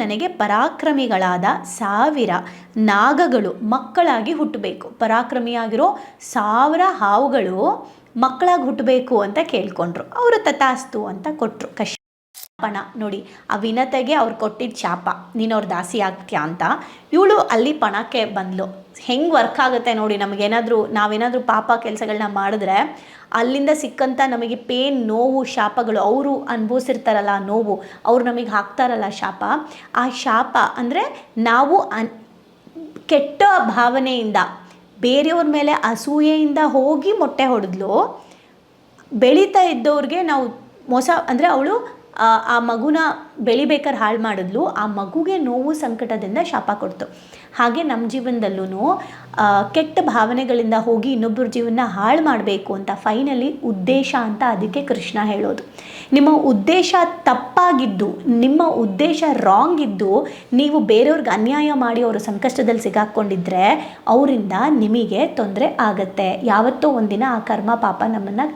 ನನಗೆ ಪರಾಕ್ರಮಿಗಳಾದ ಸಾವಿರ ನಾಗಗಳು ಮಕ್ಕಳಾಗಿ ಹುಟ್ಟಬೇಕು. ಪರಾಕ್ರಮಿಯಾಗಿರೋ ಸಾವಿರ ಹಾವುಗಳು ಮಕ್ಕಳಾಗಿ ಹುಟ್ಟಬೇಕು ಅಂತ ಕೇಳ್ಕೊಂಡ್ರು. ಅವರು ತಥಾಸ್ತು ಅಂತ ಕೊಟ್ಟರು ಕಶ್ಯ ಪಣ ನೋಡಿ ಆ ವಿನತೆಗೆ ಅವ್ರು ಕೊಟ್ಟಿದ್ದ ಶಾಪ. ನೀನು ಅವ್ರ ದಾಸಿ ಆಗ್ತೀಯ ಅಂತ. ಇವಳು ಅಲ್ಲಿ ಪಣಕ್ಕೆ ಬಂದ್ಲು. ಹೆಂಗೆ ವರ್ಕ್ ಆಗುತ್ತೆ ನೋಡಿ, ನಮಗೇನಾದರೂ, ನಾವೇನಾದರೂ ಪಾಪ ಕೆಲಸಗಳನ್ನ ಮಾಡಿದ್ರೆ ಅಲ್ಲಿಂದ ಸಿಕ್ಕಂಥ ನಮಗೆ ಪೇನ್, ನೋವು, ಶಾಪಗಳು ಅವರು ಅನುಭವಿಸಿರ್ತಾರಲ್ಲ ನೋವು, ಅವ್ರು ನಮಗೆ ಹಾಕ್ತಾರಲ್ಲ ಶಾಪ. ಆ ಶಾಪ ಅಂದರೆ ನಾವು ಅನ್, ಕೆಟ್ಟ ಭಾವನೆಯಿಂದ, ಬೇರೆಯವ್ರ ಮೇಲೆ ಅಸೂಯೆಯಿಂದ ಹೋಗಿ ಮೊಟ್ಟೆ ಹೊಡೆದ್ಲು, ಬೆಳೀತಾ ಇದ್ದವ್ರಿಗೆ ನಾವು ಮೋಸ, ಅಂದರೆ ಅವಳು ಆ ಮಗುನ ಬೆಳಿಬೇಕಾದ್ರೆ ಹಾಳು ಮಾಡಿದ್ಲು, ಆ ಮಗುಗೆ ನೋವು ಸಂಕಟದಿಂದ ಶಾಪ ಕೊಡ್ತು. ಹಾಗೆ ನಮ್ಮ ಜೀವನದಲ್ಲೂ ಕೆಟ್ಟ ಭಾವನೆಗಳಿಂದ ಹೋಗಿ ಇನ್ನೊಬ್ಬರ ಜೀವನ ಹಾಳು ಮಾಡಬೇಕು ಅಂತ ಫೈನಲಿ ಉದ್ದೇಶ ಅಂತ ಅದಕ್ಕೆ ಕೃಷ್ಣ ಹೇಳೋದು. ನಿಮ್ಮ ಉದ್ದೇಶ ತಪ್ಪಾಗಿದ್ದು, ನಿಮ್ಮ ಉದ್ದೇಶ ರಾಂಗ್ ಇದ್ದು, ನೀವು ಬೇರೆಯವ್ರಿಗೆ ಅನ್ಯಾಯ ಮಾಡಿ ಅವರು ಸಂಕಷ್ಟದಲ್ಲಿ ಸಿಗಾಕೊಂಡಿದ್ರೆ ಅವರಿಂದ ನಿಮಗೆ ತೊಂದರೆ ಆಗತ್ತೆ. ಯಾವತ್ತೋ ಒಂದಿನ ಆ ಕರ್ಮ ಪಾಪ ನಮ್ಮನ್ನು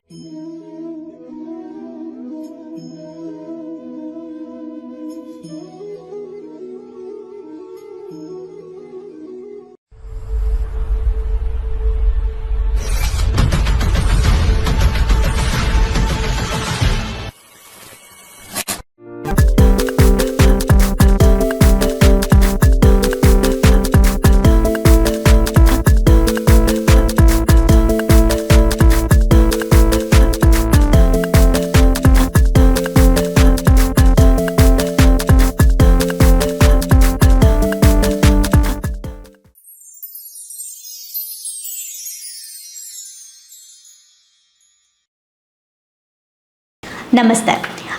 ನಮಸ್ತೆ.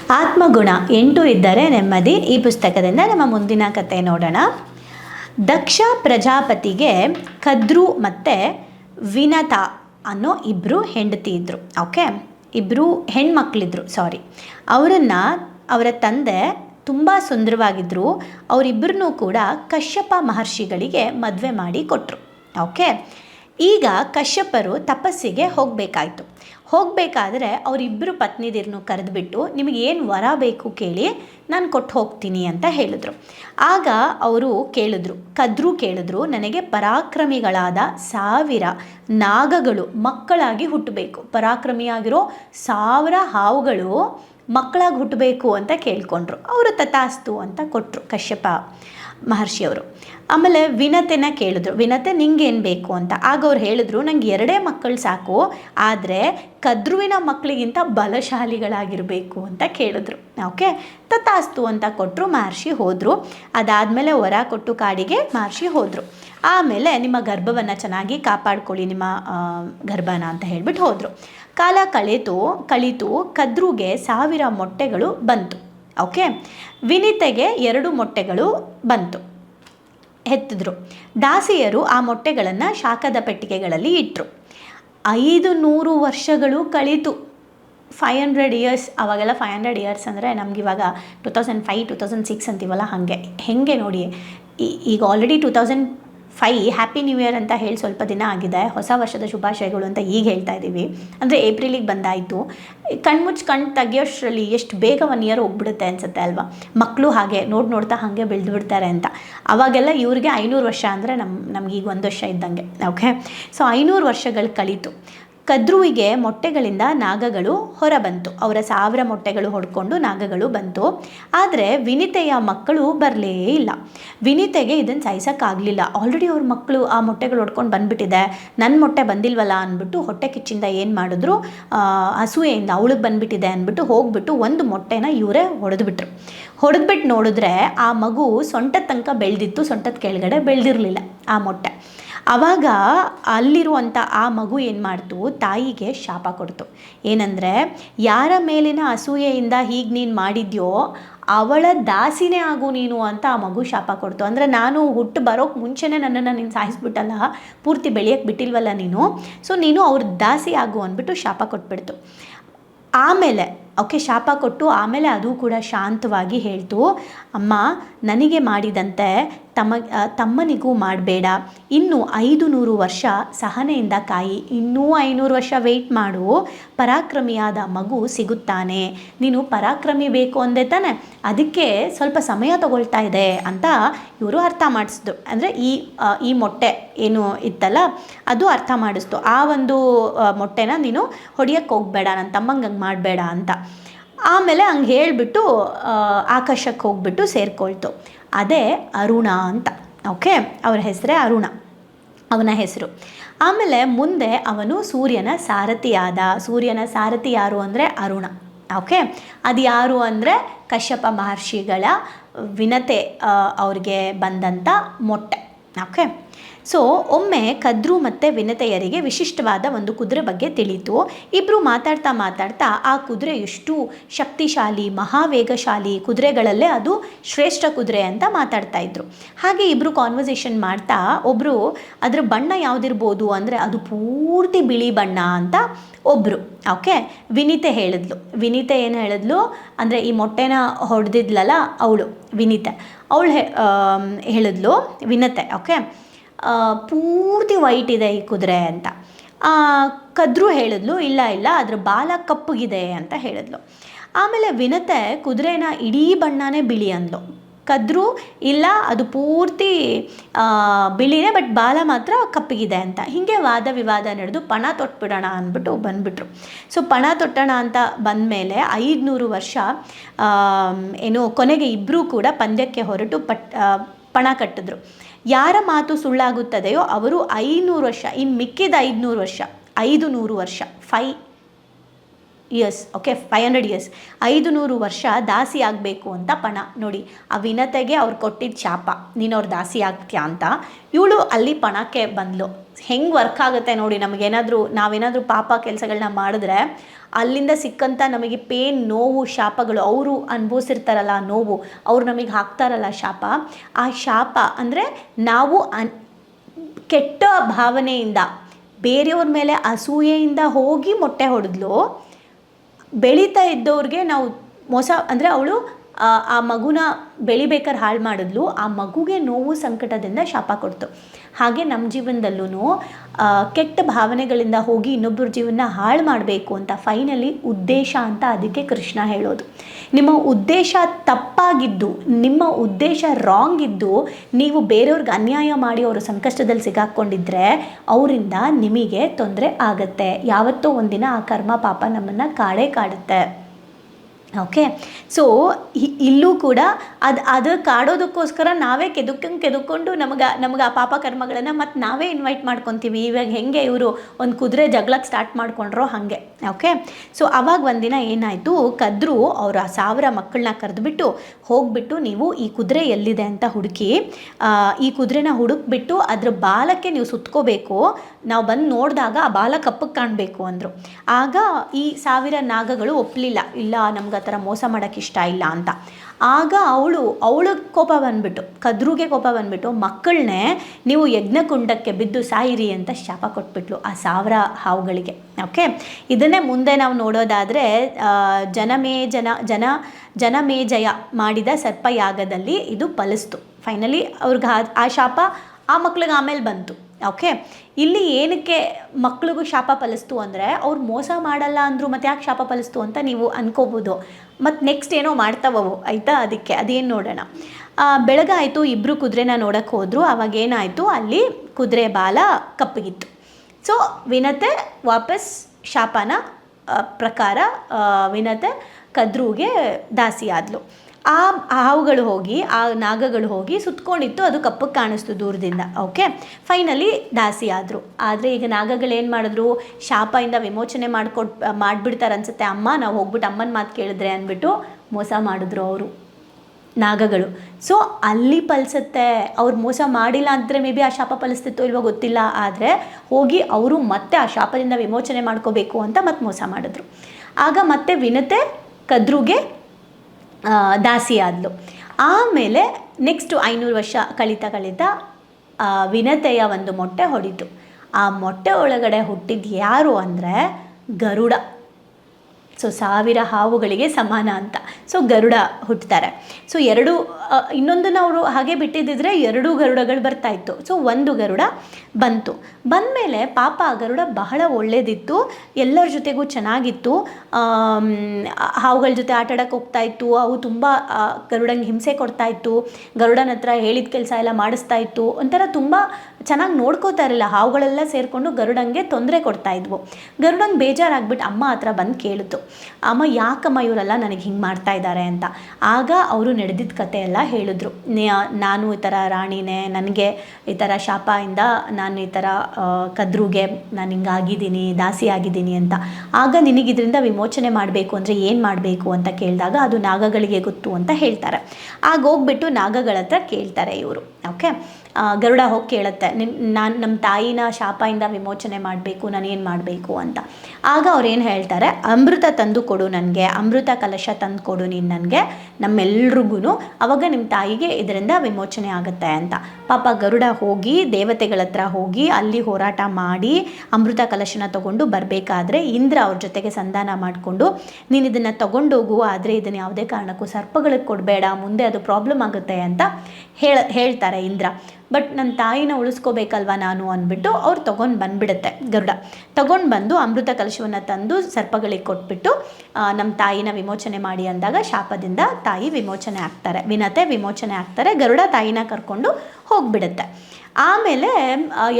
ಆತ್ಮಗುಣ ಎಂಟು ಇದ್ದರೆ ನೆಮ್ಮದಿ. ಈ ಪುಸ್ತಕದಿಂದ ನಮ್ಮ ಮುಂದಿನ ಕತೆ ನೋಡೋಣ. ದಕ್ಷ ಪ್ರಜಾಪತಿಗೆ ಕದ್ರು ಮತ್ತು ವಿನತಾ ಅನ್ನೋ ಇಬ್ಬರು ಹೆಂಡತಿ ಇದ್ದರು ಓಕೆ? ಇಬ್ಬರು ಹೆಣ್ಮಕ್ಳಿದ್ರು, ಸಾರಿ. ಅವರನ್ನು ಅವರ ತಂದೆ ತುಂಬ ಸುಂದರವಾಗಿದ್ದರು ಅವರಿಬ್ಬರನ್ನೂ ಕೂಡ ಕಶ್ಯಪ ಮಹರ್ಷಿಗಳಿಗೆ ಮದುವೆ ಮಾಡಿ ಕೊಟ್ಟರು ಓಕೆ? ಈಗ ಕಶ್ಯಪರು ತಪಸ್ಸಿಗೆ ಹೋಗಬೇಕಾಯ್ತು. ಹೋಗಬೇಕಾದ್ರೆ ಅವರಿಬ್ಬರು ಪತ್ನಿದಿರನ್ನು ಕರೆದುಬಿಟ್ಟು, ನಿಮಗೆ ಏನು ವರ ಬೇಕು ಕೇಳಿ, ನಾನು ಕೊಟ್ಟು ಹೋಗ್ತೀನಿ ಅಂತ ಹೇಳಿದ್ರು. ಆಗ ಅವರು ಕೇಳಿದ್ರು, ಕದ್ರು ಕೇಳಿದ್ರು, ನನಗೆ ಪರಾಕ್ರಮಿಗಳಾದ ಸಾವಿರ ನಾಗಗಳು ಮಕ್ಕಳಾಗಿ ಹುಟ್ಟಬೇಕು. ಪರಾಕ್ರಮಿಯಾಗಿರೋ ಸಾವಿರ ಹಾವುಗಳು ಮಕ್ಕಳಾಗಿ ಹುಟ್ಟಬೇಕು ಅಂತ ಕೇಳಿಕೊಂಡ್ರು. ಅವರು ತಥಾಸ್ತು ಅಂತ ಕೊಟ್ಟರು ಕಶ್ಯಪ. ಮಹರ್ಷಿಯವರು. ಆಮೇಲೆ ವಿನತೆನ ಕೇಳಿದ್ರು. ವಿನತೆ, ನಿಂಗೇನು ಬೇಕು ಅಂತ. ಆಗ ಅವ್ರು ಹೇಳಿದ್ರು, ನಂಗೆ ಎರಡೇ ಮಕ್ಕಳು ಸಾಕು, ಆದರೆ ಕದ್ರುವಿನ ಮಕ್ಕಳಿಗಿಂತ ಬಲಶಾಲಿಗಳಾಗಿರಬೇಕು ಅಂತ ಕೇಳಿದ್ರು. ಓಕೆ? ತಥಾಸ್ತು ಅಂತ ಕೊಟ್ಟರು ಮಹರ್ಷಿ ಹೋದರು. ಅದಾದಮೇಲೆ ಹೊರ ಕೊಟ್ಟು ಕಾಡಿಗೆ ಮಹರ್ಷಿ ಹೋದರು. ಆಮೇಲೆ ನಿಮ್ಮ ಗರ್ಭವನ್ನು ಚೆನ್ನಾಗಿ ಕಾಪಾಡ್ಕೊಳ್ಳಿ, ನಿಮ್ಮ ಗರ್ಭನ ಅಂತ ಹೇಳ್ಬಿಟ್ಟು ಹೋದರು. ಕಾಲ ಕಳೆತು ಕಳಿತು, ಕದ್ರುಗೆ ಸಾವಿರ ಮೊಟ್ಟೆಗಳು ಬಂತು. ಓಕೆ ವಿನಿತೆಗೆ ಎರಡು ಮೊಟ್ಟೆಗಳು ಬಂತು. ಹೆತ್ತಿದ್ರು. ದಾಸಿಯರು ಆ ಮೊಟ್ಟೆಗಳನ್ನು ಶಾಖದ ಪೆಟ್ಟಿಗೆಗಳಲ್ಲಿ ಇಟ್ಟರು ಐದು ನೂರು ವರ್ಷಗಳು ಕಳೀತು. ಫೈವ್ ಹಂಡ್ರೆಡ್ ಇಯರ್ಸ್ ಅವಾಗೆಲ್ಲ ಫೈವ್ ಹಂಡ್ರೆಡ್ ಇಯರ್ಸ್ ಅಂದರೆ ನಮಗಿವಾಗ two thousand five two thousand six ಅಂತೀವಲ್ಲ, ಹಾಗೆ. ಹೇಗೆ ನೋಡಿ ಈಗ already two thousand five happy new year ಅಂತ ಹೇಳಿ ಸ್ವಲ್ಪ ದಿನ ಆಗಿದೆ. ಹೊಸ ವರ್ಷದ ಶುಭಾಶಯಗಳು ಅಂತ ಈಗ ಹೇಳ್ತಾ ಇದ್ದೀವಿ. ಅಂದರೆ ಏಪ್ರಿಲಿಗೆ ಬಂದಾಯಿತು. ಕಣ್ಮುಚ್ಚು ಕಣ್ಣು ತೆಗಿಯೋಷ್ಟರಲ್ಲಿ ಎಷ್ಟು ಬೇಗ ಒನ್ ಇಯರ್ ಹೋಗ್ಬಿಡುತ್ತೆ ಅನ್ಸುತ್ತೆ ಅಲ್ವಾ? ಮಕ್ಕಳು ಹಾಗೆ ನೋಡಿ ನೋಡ್ತಾ ಹಾಗೆ ಬೆಳೆದು ಬಿಡ್ತಾರೆ ಅಂತ. ಅವಾಗೆಲ್ಲ ಇವ್ರಿಗೆ ಐನೂರು ವರ್ಷ ಅಂದರೆ ನಮ್ಮ ನಮ್ಗೆ ಈಗ ಒಂದು ವರ್ಷ ಇದ್ದಂಗೆ ಓಕೆ ಸೊ ಐನೂರು ವರ್ಷಗಳು ಕಳೀತು. ಕದ್ರುವಿಗೆ ಮೊಟ್ಟೆಗಳಿಂದ ನಾಗಗಳು ಹೊರಬಂತು. ಅವರ ಸಾವಿರ ಮೊಟ್ಟೆಗಳು ಹೊಡ್ಕೊಂಡು ನಾಗಗಳು ಬಂತು. ಆದರೆ ವಿನಿತೆಯ ಮಕ್ಕಳು ಬರಲೇ ಇಲ್ಲ. ವಿನಿತೆಗೆ ಇದನ್ನು ಸಾಯಿಸೋಕ್ಕಾಗಲಿಲ್ಲ ಆಲ್ರೆಡಿ ಅವ್ರ ಮಕ್ಕಳು ಆ ಮೊಟ್ಟೆಗಳು ಹೊಡ್ಕೊಂಡು ಬಂದುಬಿಟ್ಟಿದೆ. ನನ್ನ ಮೊಟ್ಟೆ ಬಂದಿಲ್ವಲ್ಲ ಅಂದ್ಬಿಟ್ಟು ಹೊಟ್ಟೆ ಕಿಚ್ಚಿಂದ ಏನು ಮಾಡಿದ್ರು? ಹಸುವೆಯಿಂದ ಅವಳಿಗೆ ಬಂದುಬಿಟ್ಟಿದೆ ಅಂದ್ಬಿಟ್ಟು ಹೋಗ್ಬಿಟ್ಟು ಒಂದು ಮೊಟ್ಟೆನ ಇವರೇ ಹೊಡೆದ್ಬಿಟ್ರು. ಹೊಡೆದ್ಬಿಟ್ಟು ನೋಡಿದ್ರೆ ಆ ಮಗು ಸೊಂಟದ ತನಕ ಬೆಳೆದಿತ್ತು. ಸೊಂಟದ ಕೆಳಗಡೆ ಬೆಳೆದಿರಲಿಲ್ಲ ಆ ಮೊಟ್ಟೆ. ಆವಾಗ ಅಲ್ಲಿರುವಂಥ ಆ ಮಗು ಏನು ಮಾಡ್ತು? ತಾಯಿಗೆ ಶಾಪ ಕೊಡ್ತು. ಏನಂದರೆ, ಯಾರ ಮೇಲಿನ ಅಸೂಯೆಯಿಂದ ಹೀಗೆ ನೀನು ಮಾಡಿದ್ಯೋ, ಅವಳ ದಾಸಿನೇ ಆಗು ನೀನು ಅಂತ ಆ ಮಗು ಶಾಪ ಕೊಡ್ತು. ಅಂದರೆ ನಾನು ಹುಟ್ಟು ಬರೋಕ್ಕೆ ಮುಂಚೆನೇ ನನ್ನನ್ನು ನೀನು ಸಾಯಿಸ್ಬಿಟ್ಟಲ್ಲ, ಪೂರ್ತಿ ಬೆಳೆಯೋಕ್ಕೆ ಬಿಟ್ಟಿಲ್ವಲ್ಲ ನೀನು? ಸೊ, ನೀನು ಅವ್ರ ದಾಸಿ ಆಗು ಅಂದ್ಬಿಟ್ಟು ಶಾಪ ಕೊಟ್ಬಿಡ್ತು. ಆಮೇಲೆ, ಓಕೆ, ಶಾಪ ಕೊಟ್ಟು ಆಮೇಲೆ ಅದು ಕೂಡ ಶಾಂತವಾಗಿ ಹೇಳ್ತು, ಅಮ್ಮ, ನನಗೆ ಮಾಡಿದಂತೆ ತಮ್ಮ ತಮ್ಮನಿಗೂ ಮಾಡಬೇಡ. ಇನ್ನು ಐದು ನೂರು ವರ್ಷ ಸಹನೆಯಿಂದ ಕಾಯಿ. ಇನ್ನೂ ಐನೂರು ವರ್ಷ ವೆಯ್ಟ್ ಮಾಡು. ಪರಾಕ್ರಮಿಯಾದ ಮಗು ಸಿಗುತ್ತಾನೆ. ನೀನು ಪರಾಕ್ರಮಿ ಬೇಕು ಅಂದೆ ತಾನೆ. ಅದಕ್ಕೆ ಸ್ವಲ್ಪ ಸಮಯ ತಗೊಳ್ತಾ ಇದೆ ಅಂತ ಇವರು ಅರ್ಥ ಮಾಡಿಸಿದ್ರು ಅಂದರೆ ಈ ಈ ಮೊಟ್ಟೆ ಏನು ಇತ್ತಲ್ಲ, ಅದು ಅರ್ಥ ಮಾಡಿಸ್ತು ಆ ಒಂದು ಮೊಟ್ಟೆನ ನೀನು ಹೊಡಿಯೋಕ್ಕೆ ಹೋಗಬೇಡ. ನನ್ನ ತಮ್ಮಂಗೆ ಮಾಡಬೇಡ ಅಂತ. ಆಮೇಲೆ ಹಂಗೆ ಹೇಳಿಬಿಟ್ಟು ಆಕಾಶಕ್ಕೆ ಹೋಗ್ಬಿಟ್ಟು ಸೇರ್ಕೊಳ್ತು. ಅದೇ ಅರುಣ ಅಂತ. ಓಕೆ? ಅವರ ಹೆಸರೇ ಅರುಣ. ಅವನ ಹೆಸರು. ಆಮೇಲೆ ಮುಂದೆ ಅವನು ಸೂರ್ಯನ ಸಾರಥಿಯಾದ. ಸೂರ್ಯನ ಸಾರಥಿ ಯಾರು ಅಂದರೆ ಅರುಣ. ಓಕೆ? ಅದು ಯಾರು ಅಂದರೆ ಕಶ್ಯಪ ಮಹರ್ಷಿಗಳ ವಿನತೆ ಅವ್ರಿಗೆ ಬಂದಂಥ ಮೊಟ್ಟೆ. ಓಕೆ? ಸೊ ಒಮ್ಮೆ ಕದ್ರು ಮತ್ತು ವಿನತೆಯರಿಗೆ ವಿಶಿಷ್ಟವಾದ ಒಂದು ಕುದುರೆ ಬಗ್ಗೆ ತಿಳಿತು. ಇಬ್ಬರು ಮಾತಾಡ್ತಾ ಮಾತಾಡ್ತಾ ಆ ಕುದುರೆ ಎಷ್ಟು ಶಕ್ತಿಶಾಲಿ, ಮಹಾವೇಗಶಾಲಿ ಕುದುರೆಗಳಲ್ಲೇ ಅದು ಶ್ರೇಷ್ಠ ಕುದುರೆ ಅಂತ ಮಾತಾಡ್ತಾ ಇದ್ರು. ಹಾಗೆ ಇಬ್ಬರು ಕಾನ್ವರ್ಸೇಷನ್ ಮಾಡ್ತಾ ಒಬ್ಬರು ಅದರ ಬಣ್ಣ ಯಾವುದಿರ್ಬೋದು? ಅಂದರೆ ಅದು ಪೂರ್ತಿ ಬಿಳಿ ಬಣ್ಣ ಅಂತ ಒಬ್ಬರು ಓಕೆ? ವಿನಿತೆ ಹೇಳಿದ್ಲು. ವಿನಿತೆ ಏನು ಹೇಳಿದ್ಲು? ಅಂದರೆ ಈ ಮೊಟ್ಟೆನ ಹೊಡೆದಿದ್ಲಲ್ಲ ಅವಳು, ವಿನಿತೆ. ಅವಳು ಹೇಳಿದ್ಲು ವಿನತೆ, ಓಕೆ? ಪೂರ್ತಿ ವೈಟ್ ಇದೆ ಈ ಕುದುರೆ ಅಂತ. ಕದ್ರು ಹೇಳಿದ್ಲು, ಇಲ್ಲ ಇಲ್ಲ ಅದ್ರ ಬಾಲ ಕಪ್ಪಗಿದೆ ಅಂತ ಹೇಳಿದ್ಲು. ಆಮೇಲೆ ವಿನತೆ ಕುದುರೆನ ಇಡೀ ಬಣ್ಣನೇ ಬಿಳಿ ಅಂದ್ಲು. ಕದ್ರು, ಇಲ್ಲ, ಅದು ಪೂರ್ತಿ ಬಿಳಿನೇ, ಬಟ್ ಬಾಲ ಮಾತ್ರ ಕಪ್ಪಗಿದೆ ಅಂತ. ಹೀಗೆ ವಾದ ವಿವಾದ ನಡೆದು ಪಣ ತೊಟ್ಬಿಡೋಣ ಅಂದ್ಬಿಟ್ಟು ಬಂದ್ಬಿಟ್ರು. ಸೊ, ಪಣ ತೊಟ್ಟೋಣ ಅಂತ ಬಂದಮೇಲೆ ಐದುನೂರು ವರ್ಷ ಏನು, ಕೊನೆಗೆ ಇಬ್ಬರೂ ಕೂಡ ಪಂದ್ಯಕ್ಕೆ ಹೊರಟು ಪಟ್ ಪಣ ಕಟ್ಟಿದ್ರು. ಯಾರ ಮಾತು ಸುಳ್ಳಾಗುತ್ತದೆಯೋ ಅವರು ಐನೂರು ವರ್ಷ ಇನ್ನು ಮಿಕ್ಕಿದ ಐದುನೂರು ವರ್ಷ ಐದು ನೂರು ವರ್ಷ five years okay five hundred years ಐದು ನೂರು ವರ್ಷ ದಾಸಿ ಆಗಬೇಕು ಅಂತ ಪಣ. ನೋಡಿ ಆ ವಿನತೆಗೆ ಅವ್ರು ಕೊಟ್ಟಿದ್ದ ಶಾಪ ನೀನು ಅವ್ರು ದಾಸಿ ಆಗ್ತೀಯಾ ಅಂತ. ಇವಳು ಅಲ್ಲಿ ಪಣಕ್ಕೆ ಬಂದಳು ಹೆಂಗೆ ವರ್ಕ್ ಆಗುತ್ತೆ ನೋಡಿ, ನಮಗೇನಾದರೂ, ನಾವೇನಾದರೂ ಪಾಪ ಕೆಲಸಗಳನ್ನ ಮಾಡಿದ್ರೆ, ಅಲ್ಲಿಂದ ಸಿಕ್ಕಂಥ ನಮಗೆ ಪೇನ್ ನೋವು, ಶಾಪಗಳು, ಅವರು ಅನುಭವಿಸಿರ್ತಾರಲ್ಲ ನೋವು, ಅವ್ರು ನಮಗೆ ಹಾಕ್ತಾರಲ್ಲ ಶಾಪ. ಆ ಶಾಪ ಅಂದರೆ ನಾವು ಅನ್, ಕೆಟ್ಟ ಭಾವನೆಯಿಂದ, ಬೇರೆಯವ್ರ ಮೇಲೆ ಅಸೂಯೆಯಿಂದ ಹೋಗಿ ಮೊಟ್ಟೆ ಹೊಡೆದ್ಲು ಬೆಳೀತಾ ಇದ್ದವ್ರಿಗೆ ನಾವು ಮೋಸ ಅಂದರೆ ಅವಳು ಆ ಮಗುನ ಬೆಳಿಬೇಕಾದ್ರೆ ಹಾಳು ಮಾಡಿದ್ಲು, ಆ ಮಗುಗೆ ನೋವು ಸಂಕಟದಿಂದ ಶಾಪ ಕೊಡ್ತು. ಹಾಗೆ ನಮ್ಮ ಜೀವನದಲ್ಲೂ ಕೆಟ್ಟ ಭಾವನೆಗಳಿಂದ ಹೋಗಿ ಇನ್ನೊಬ್ಬರ ಜೀವನ ಹಾಳು ಮಾಡಬೇಕು ಅಂತ ಫೈನಲಿ ಉದ್ದೇಶ ಅಂತ ಅದಕ್ಕೆ ಕೃಷ್ಣ ಹೇಳೋದು. ನಿಮ್ಮ ಉದ್ದೇಶ ತಪ್ಪಾಗಿದ್ದು, ನಿಮ್ಮ ಉದ್ದೇಶ ರಾಂಗ್ ಇದ್ದು, ನೀವು ಬೇರೆಯವ್ರಿಗೆ ಅನ್ಯಾಯ ಮಾಡಿ ಅವರು ಸಂಕಷ್ಟದಲ್ಲಿ ಸಿಗಾಕ್ಕೊಂಡಿದ್ರೆ ಅವರಿಂದ ನಿಮಗೆ ತೊಂದರೆ ಆಗತ್ತೆ. ಯಾವತ್ತೋ ಒಂದಿನ ಆ ಕರ್ಮ ಪಾಪ ನಮ್ಮನ್ನು ಕಾಡೇ ಕಾಡುತ್ತೆ. ಓಕೆ ಸೊ ಇಲ್ಲೂ ಕೂಡ ಅದು ಅದು ಕಾಡೋದಕ್ಕೋಸ್ಕರ ನಾವೇ ಕೆದುಕಂಗೆ ಕೆದುಕೊಂಡು ನಮಗೆ, ನಮ್ಗೆ ಆ ಪಾಪ ಕರ್ಮಗಳನ್ನು ಮತ್ತು ನಾವೇ ಇನ್ವೈಟ್ ಮಾಡ್ಕೊತೀವಿ. ಇವಾಗ ಹೆಂಗೆ ಇವರು ಒಂದು ಕುದುರೆ ಜಗಳಕ್ಕೆ ಸ್ಟಾರ್ಟ್ ಮಾಡ್ಕೊಂಡ್ರೋ ಹಾಗೆ. ಓಕೆ ಸೊ ಅವಾಗ ಒಂದಿನ ಏನಾಯಿತು, ಕದ್ರು ಅವರು ಆ ಸಾವಿರ ಮಕ್ಕಳನ್ನ ಕರೆದುಬಿಟ್ಟು ಹೋಗಿಬಿಟ್ಟು ನೀವು ಈ ಕುದುರೆ ಎಲ್ಲಿದೆ ಅಂತ ಹುಡುಕಿ ಈ ಕುದುರೆನ ಹುಡುಕ್ಬಿಟ್ಟು ಅದ್ರ ಬಾಲಕ್ಕೆ ನೀವು ಸುತ್ಕೋಬೇಕು. ನಾವು ಬಂದು ನೋಡಿದಾಗ ಆ ಬಾಲ ಕಪ್ಪಗೆ ಕಾಣಬೇಕು ಅಂದರು. ಆಗ ಈ ಸಾವಿರ ನಾಗಗಳು ಒಪ್ಪಲಿಲ್ಲ ಇಲ್ಲ, ನಮ್ಗೆ ಆ ಥರ ಮೋಸ ಮಾಡೋಕ್ಕೆ ಇಷ್ಟ ಇಲ್ಲ ಅಂತ. ಆಗ ಅವಳು, ಅವಳ ಕೋಪ ಬಂದ್ಬಿಟ್ಟು, ಕದ್ರುಗೆ ಕೋಪ ಬಂದ್ಬಿಟ್ಟು ಮಕ್ಕಳನ್ನೇ ನೀವು ಯಜ್ಞಕುಂಡಕ್ಕೆ ಬಿದ್ದು ಸಾಯಿರಿ ಅಂತ ಶಾಪ ಕೊಟ್ಬಿಟ್ಲು ಆ ಸಾವಿರ ಹಾವುಗಳಿಗೆ. ಓಕೆ? ಇದನ್ನೇ ಮುಂದೆ ನಾವು ನೋಡೋದಾದರೆ ಜನಮೇ ಜನ ಜನ, ಜನಮೇಜಯ ಮಾಡಿದ ಸರ್ಪಯಾಗದಲ್ಲಿ ಇದು ಫಲಿಸ್ತು. ಫೈನಲಿ ಅವ್ರಿಗೆ ಆ- ಆ ಶಾಪ ಆ ಮಕ್ಳಿಗೆ ಆಮೇಲೆ ಬಂತು. ಓಕೆ? ಇಲ್ಲಿ ಏನಕ್ಕೆ ಮಕ್ಳಿಗೂ ಶಾಪ ಫಲಿಸ್ತು ಅಂದರೆ ಅವ್ರು ಮೋಸ ಮಾಡಲ್ಲ ಅಂದರು ಮತ್ತೆ ಯಾಕೆ ಶಾಪ ಫಲಿಸ್ತು ಅಂತ ನೀವು ಅನ್ಕೋಬೋದು. ಮತ್ತು ನೆಕ್ಸ್ಟ್ ಏನೋ ಮಾಡ್ತಾವವು. ಆಯಿತಾ ಅದಕ್ಕೆ? ಅದೇನು ನೋಡೋಣ. ಬೆಳಗಾಯಿತು ಇಬ್ಬರು ಕುದುರೆನ ನೋಡೋಕ್ಕೆ ಹೋದರು. ಆವಾಗ ಏನಾಯಿತು? ಅಲ್ಲಿ ಕುದುರೆ ಬಾಲ ಕಪ್ಪಗಿತ್ತು. ಸೊ ವಿನತೆ ವಾಪಸ್ ಶಾಪನ ಪ್ರಕಾರ ವಿನತೆ ಕದ್ರೂಗೆ ದಾಸಿ ಆದ್ಲು ಆ ಹಾವುಗಳು ಹೋಗಿ, ಆ ನಾಗಗಳು ಹೋಗಿ ಸುತ್ಕೊಂಡಿತ್ತು, ಅದು ಕಪ್ಪಕ್ಕೆ ಕಾಣಿಸ್ತು ದೂರದಿಂದ. ಓಕೆ ಫೈನಲಿ ದಾಸಿ ಆದರು. ಆದರೆ ಈಗ ನಾಗಗಳು ಏನು ಮಾಡಿದ್ರು? ಶಾಪದಿಂದ ವಿಮೋಚನೆ ಮಾಡ್ಕೊಟ್, ಮಾಡಿಬಿಡ್ತಾರೆ ಅನ್ಸುತ್ತೆ. ಅಮ್ಮ, ನಾವು ಹೋಗ್ಬಿಟ್ಟು ಅಮ್ಮನ ಮಾತು ಕೇಳಿದ್ರೆ ಅಂದ್ಬಿಟ್ಟು ಮೋಸ ಮಾಡಿದ್ರು ಅವರು, ನಾಗಗಳು. ಸೊ ಅಲ್ಲಿ ಪಲಿಸುತ್ತೆ. ಅವ್ರು ಮೋಸ ಮಾಡಿಲ್ಲ ಅಂದರೆ ಮೇ ಬಿ ಆ ಶಾಪ ಪಲಿಸ್ತಿತ್ತು ಇಲ್ವೋ ಗೊತ್ತಿಲ್ಲ. ಆದರೆ ಹೋಗಿ ಅವರು ಮತ್ತೆ ಆ ಶಾಪದಿಂದ ವಿಮೋಚನೆ ಮಾಡ್ಕೋಬೇಕು ಅಂತ ಮತ್ತೆ ಮೋಸ ಮಾಡಿದ್ರು. ಆಗ ಮತ್ತೆ ವಿನತೆ ಕದ್ರುಗೆ ದಾಸಿ ಆದ್ಲು. ಆಮೇಲೆ ನೆಕ್ಸ್ಟು ಐನೂರು ವರ್ಷ ಕಳೀತಾ ಕಳೀತಾ ವಿನತೆಯ ಒಂದು ಮೊಟ್ಟೆ ಹೊಡಿತು. ಆ ಮೊಟ್ಟೆ ಒಳಗಡೆ ಹುಟ್ಟಿದ್ದು ಯಾರು ಅಂದರೆ ಗರುಡ. ಸೊ ಸಾವಿರ ಹಾವುಗಳಿಗೆ ಸಮಾನ ಅಂತ. ಸೊ ಗರುಡ ಹುಟ್ಟುತ್ತಾರೆ ಸೊ ಎರಡು ಇನ್ನೊಂದನ್ನು ಅವರು ಹಾಗೆ ಬಿಟ್ಟಿದ್ದಿದ್ರೆ ಎರಡೂ ಗರುಡಗಳು ಬರ್ತಾ ಇತ್ತು. ಸೊ ಒಂದು ಗರುಡ ಬಂತು. ಬಂದ ಮೇಲೆ ಪಾಪ ಗರುಡ ಬಹಳ ಒಳ್ಳೇದಿತ್ತು. ಎಲ್ಲರ ಜೊತೆಗೂ ಚೆನ್ನಾಗಿತ್ತು. ಹಾವುಗಳ ಜೊತೆ ಆಟ ಆಡಕ್ಕೆ ಹೋಗ್ತಾ ಇತ್ತು. ಅವು ತುಂಬ ಗರುಡಂಗೆ ಹಿಂಸೆ ಕೊಡ್ತಾ ಇತ್ತು. ಗರುಡನ ಹತ್ರ ಹೇಳಿದ ಕೆಲಸ ಎಲ್ಲ ಮಾಡಿಸ್ತಾ ಇತ್ತು. ಒಂಥರ ತುಂಬ ಚೆನ್ನಾಗಿ ನೋಡ್ಕೋತಾ ಇರಲಿಲ್ಲ. ಹಾವುಗಳೆಲ್ಲ ಸೇರಿಕೊಂಡು ಗರುಡಂಗೆ ತೊಂದರೆ ಕೊಡ್ತಾ ಇದ್ವು. ಗರುಡಂಗೆ ಬೇಜಾರಾಗ್ಬಿಟ್ಟು ಅಮ್ಮ ಹತ್ರ ಬಂದು ಕೇಳಿತು. ಅಮ್ಮ, ಯಾಕಮ್ಮ ಇವರೆಲ್ಲ ನನಗೆ ಹಿಂಗೆ ಮಾಡ್ತಾ ಇದ್ದಾರೆ ಅಂತ? ಆಗ ಅವರು ನಡೆದಿದ್ದ ಕತೆ ಎಲ್ಲ ಹೇಳಿದ್ರು. ನಾನು ಈ ಥರ ರಾಣಿನೇ, ನನಗೆ ಈ ಥರ ಶಾಪದಿಂದ ನಾನು ಈ ಥರ ಕದ್ರುಗೆ ನಾನು ಹಿಂಗಾಗಿದ್ದೀನಿ ದಾಸಿ ಆಗಿದ್ದೀನಿ ಅಂತ. ಆಗ ನಿನಗಿದ್ರಿಂದ ವಿಮೋಚನೆ ಮಾಡಬೇಕು ಅಂದರೆ ಏನು ಮಾಡಬೇಕು ಅಂತ ಕೇಳಿದಾಗ ಅದು ನಾಗಗಳಿಗೆ ಗೊತ್ತು ಅಂತ ಹೇಳ್ತಾರೆ. ಆಗ ಹೋಗ್ಬಿಟ್ಟು ನಾಗಗಳ ಹತ್ರ ಕೇಳ್ತಾರೆ ಇವರು. ಓಕೆ? ಗರುಡ ಹೋಗಿ ಕೇಳುತ್ತೆ ನಿನ್ ನಾನು ನಮ್ಮ ತಾಯಿನ ಶಾಪದಿಂದ ವಿಮೋಚನೆ ಮಾಡಬೇಕು ನಾನೇನು ಮಾಡಬೇಕು ಅಂತ. ಆಗ ಅವ್ರು ಏನು ಹೇಳ್ತಾರೆ? ಅಮೃತ ತಂದು ಕೊಡು ನನಗೆ, ಅಮೃತ ಕಲಶ ತಂದು ಕೊಡು ನೀನು ನನಗೆ ನಮ್ಮೆಲ್ರಿಗೂ ಅವಾಗ ನಿಮ್ಮ ತಾಯಿಗೆ ಇದರಿಂದ ವಿಮೋಚನೆ ಆಗುತ್ತೆ ಅಂತ. ಪಾಪ ಗರುಡ ಹೋಗಿ, ದೇವತೆಗಳ ಹತ್ರ ಹೋಗಿ, ಅಲ್ಲಿ ಹೋರಾಟ ಮಾಡಿ, ಅಮೃತ ಕಲಶನ ತಗೊಂಡು ಬರಬೇಕಾದ್ರೆ ಇಂದ್ರ ಅವ್ರ ಜೊತೆಗೆ ಸಂಧಾನ ಮಾಡಿಕೊಂಡು, ನೀನು ಇದನ್ನು ತಗೊಂಡೋಗು, ಆದರೆ ಇದನ್ನು ಯಾವುದೇ ಕಾರಣಕ್ಕೂ ಸರ್ಪಗಳಿಗೆ ಕೊಡಬೇಡ, ಮುಂದೆ ಅದು ಪ್ರಾಬ್ಲಮ್ ಆಗುತ್ತೆ ಅಂತ ಹೇಳ, ಹೇಳ್ತಾರೆ ಇಂದ್ರ. ಬಟ್ ನನ್ನ ತಾಯಿನ ಉಳಿಸ್ಕೋಬೇಕಲ್ವ ನಾನು? ಅಂದ್ಬಿಟ್ಟು ಅವ್ರು ತೊಗೊಂಡು ಬಂದ್ಬಿಡುತ್ತೆ ಗರುಡ. ತೊಗೊಂಡು ಬಂದು ಅಮೃತ ಕಲಶವನ್ನು ತಂದು ಸರ್ಪಗಳಿಗೆ ಕೊಟ್ಬಿಟ್ಟು ನಮ್ಮ ತಾಯಿನ ವಿಮೋಚನೆ ಮಾಡಿ ಅಂದಾಗ ಶಾಪದಿಂದ ತಾಯಿ ವಿಮೋಚನೆ ಆಗ್ತಾರೆ. ವಿನತೆ ವಿಮೋಚನೆ ಆಗ್ತಾರೆ. ಗರುಡ ತಾಯಿನ ಕರ್ಕೊಂಡು ಹೋಗ್ಬಿಡುತ್ತೆ. ಆಮೇಲೆ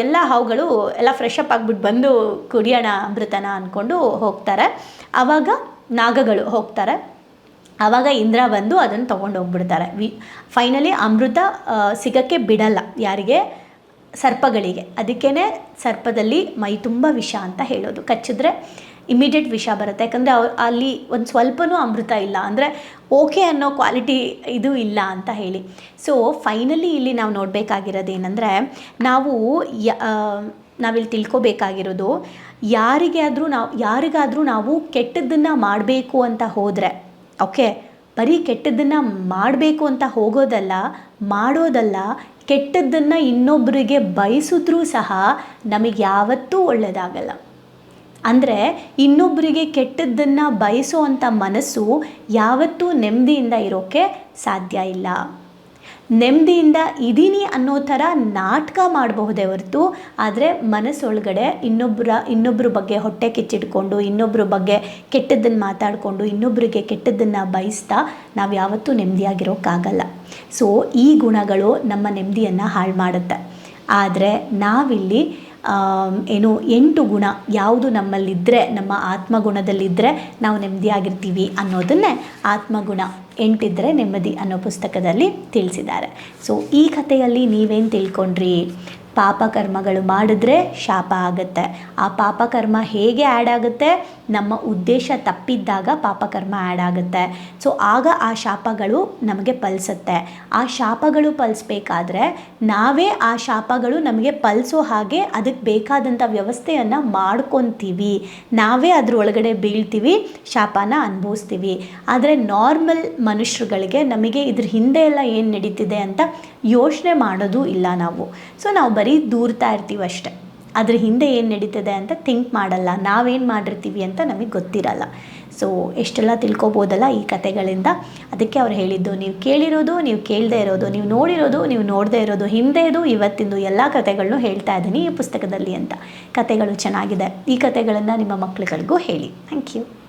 ಎಲ್ಲ ಹಾವುಗಳು ಎಲ್ಲ ಫ್ರೆಶ್ ಅಪ್ ಆಗಿಬಿಟ್ಟು ಬಂದು ಕುಡಿಯೋಣ ಅಮೃತನ ಅಂದ್ಕೊಂಡು ಹೋಗ್ತಾರೆ. ಆವಾಗ ನಾಗಗಳು ಹೋಗ್ತಾರೆ. ಆವಾಗ ಇಂದ್ರ ಬಂದು ಅದನ್ನು ತೊಗೊಂಡು ಹೋಗ್ಬಿಡ್ತಾರೆ ವಿ ಫೈನಲಿ ಅಮೃತ ಸಿಗಕ್ಕೆ ಬಿಡಲ್ಲ ಯಾರಿಗೆ? ಸರ್ಪಗಳಿಗೆ. ಅದಕ್ಕೇ ಸರ್ಪದಲ್ಲಿ ಮೈ ತುಂಬ ವಿಷ ಅಂತ ಹೇಳೋದು. ಕಚ್ಚಿದ್ರೆ ಇಮಿಡಿಯೇಟ್ ವಿಷ ಬರುತ್ತೆ. ಯಾಕಂದರೆ ಅವ್ರು ಅಲ್ಲಿ ಒಂದು ಸ್ವಲ್ಪನೂ ಅಮೃತ ಇಲ್ಲ. ಅಂದರೆ ಓಕೆ ಅನ್ನೋ ಕ್ವಾಲಿಟಿ ಇದು ಇಲ್ಲ ಅಂತ ಹೇಳಿ. ಸೊ ಫೈನಲಿ ಇಲ್ಲಿ ನಾವು ನೋಡಬೇಕಾಗಿರೋದು ಏನಂದರೆ ನಾವು ಯ ನಾವಿಲ್ಲಿ ತಿಳ್ಕೊಬೇಕಾಗಿರೋದು, ಯಾರಿಗೆ ಆದರೂ ನಾವು, ಯಾರಿಗಾದರೂ ನಾವು ಕೆಟ್ಟದ್ದನ್ನು ಮಾಡಬೇಕು ಅಂತ ಹೋದರೆ ಓಕೆ ಬರೀ ಕೆಟ್ಟದ್ದನ್ನು ಮಾಡಬೇಕು ಅಂತ ಹೋಗೋದಲ್ಲ, ಮಾಡೋದಲ್ಲ, ಕೆಟ್ಟದ್ದನ್ನು ಇನ್ನೊಬ್ಬರಿಗೆ ಬಯಸಿದ್ರೂ ಸಹ ನಮಗೆ ಯಾವತ್ತೂ ಒಳ್ಳೆಯದಾಗಲ್ಲ ಅಂದರೆ ಇನ್ನೊಬ್ಬರಿಗೆ ಕೆಟ್ಟದ್ದನ್ನು ಬಯಸೋ ಅಂಥ ಮನಸ್ಸು ಯಾವತ್ತೂ ನೆಮ್ಮದಿಯಿಂದ ಇರೋಕ್ಕೆ ಸಾಧ್ಯ ಇಲ್ಲ. ನೆಮ್ಮದಿಯಿಂದ ಇದ್ದೀನಿ ಅನ್ನೋ ಥರ ನಾಟಕ ಮಾಡಬಹುದೇ ಹೊರತು, ಆದರೆ ಮನಸ್ಸೊಳಗಡೆ ಇನ್ನೊಬ್ಬರ ಇನ್ನೊಬ್ಬರ ಬಗ್ಗೆ ಹೊಟ್ಟೆ ಕಿಚ್ಚಿಟ್ಕೊಂಡು ಇನ್ನೊಬ್ಬರ ಬಗ್ಗೆ ಕೆಟ್ಟದ್ದನ್ನು ಮಾತಾಡಿಕೊಂಡು ಇನ್ನೊಬ್ಬರಿಗೆ ಕೆಟ್ಟದ್ದನ್ನು ಬಯಸ್ತಾ ನಾವು ಯಾವತ್ತೂ ನೆಮ್ಮದಿಯಾಗಿರೋಕ್ಕಾಗಲ್ಲ. ಸೊ ಈ ಗುಣಗಳು ನಮ್ಮ ನೆಮ್ಮದಿಯನ್ನು ಹಾಳು ಮಾಡುತ್ತೆ. ಆದರೆ ನಾವಿಲ್ಲಿ ಏನು ಎಂಟು ಗುಣ ಯಾವುದು ನಮ್ಮಲ್ಲಿದ್ದರೆ ನಮ್ಮ ಆತ್ಮಗುಣದಲ್ಲಿದ್ದರೆ ನಾವು ನೆಮ್ಮದಿಯಾಗಿರ್ತೀವಿ ಅನ್ನೋದನ್ನೇ ಆತ್ಮಗುಣ. ಎಂಟಿದ್ದರೆ ನೆಮ್ಮದಿ ಅನ್ನೋ ಪುಸ್ತಕದಲ್ಲಿ ತಿಳಿಸಿದ್ದಾರೆ. ಸೊ ಈ ಕಥೆಯಲ್ಲಿ ನೀವೇನು ತಿಳ್ಕೊಂಡ್ರಿ? ಪಾಪಕರ್ಮಗಳು ಮಾಡಿದ್ರೆ ಶಾಪ ಆಗುತ್ತೆ. ಆ ಪಾಪಕರ್ಮ ಹೇಗೆ ಆ್ಯಡ್ ಆಗುತ್ತೆ? ನಮ್ಮ ಉದ್ದೇಶ ತಪ್ಪಿದ್ದಾಗ ಪಾಪಕರ್ಮ ಆ್ಯಡ್ ಆಗುತ್ತೆ. ಸೊ ಆಗ ಆ ಶಾಪಗಳು ನಮಗೆ ಪಲ್ಸುತ್ತೆ. ಆ ಶಾಪಗಳು ಪಲ್ಸ್ಬೇಕಾದ್ರೆ ನಾವೇ ಆ ಶಾಪಗಳು ನಮಗೆ ಪಲ್ಸೋ ಹಾಗೆ ಅದಕ್ಕೆ ಬೇಕಾದಂಥ ವ್ಯವಸ್ಥೆಯನ್ನು ಮಾಡ್ಕೊತೀವಿ. ನಾವೇ ಅದರೊಳಗಡೆ ಬೀಳ್ತೀವಿ, ಶಾಪನ ಅನುಭವಿಸ್ತೀವಿ. ಆದರೆ ನಾರ್ಮಲ್ ಮನುಷ್ಯರುಗಳಿಗೆ ನಮಗೆ ಇದ್ರ ಹಿಂದೆ ಎಲ್ಲ ಏನು ನಡೀತಿದೆ ಅಂತ ಯೋಚನೆ ಮಾಡೋದು ಇಲ್ಲ ನಾವು. ಸೊ ನಾವು ಬರೀ ದೂರ್ತಾ ಇರ್ತೀವಿ ಅಷ್ಟೆ. ಅದ್ರ ಹಿಂದೆ ಏನು ನಡೀತದೆ ಅಂತ ಥಿಂಕ್ ಮಾಡಲ್ಲ. ನಾವೇನು ಮಾಡಿರ್ತೀವಿ ಅಂತ ನಮಗೆ ಗೊತ್ತಿರಲ್ಲ. ಸೊ ಎಷ್ಟೆಲ್ಲ ತಿಳ್ಕೊಬೋದಲ್ಲ ಈ ಕತೆಗಳಿಂದ. ಅದಕ್ಕೆ ಅವ್ರು ಹೇಳಿದ್ದು, ನೀವು ಕೇಳಿರೋದು, ನೀವು ಕೇಳದೇ ಇರೋದು, ನೀವು ನೋಡಿರೋದು, ನೀವು ನೋಡದೇ ಇರೋದು ಹಿಂದೆದು ಇವತ್ತಿಂದು ಎಲ್ಲ ಕತೆಗಳನ್ನೂ ಹೇಳ್ತಾ ಇದ್ದೀನಿ ಈ ಪುಸ್ತಕದಲ್ಲಿ ಅಂತ. ಕತೆಗಳು ಚೆನ್ನಾಗಿದೆ. ಈ ಕತೆಗಳನ್ನು ನಿಮ್ಮ ಮಕ್ಕಳುಗಳಿಗೂ ಹೇಳಿ. Thank you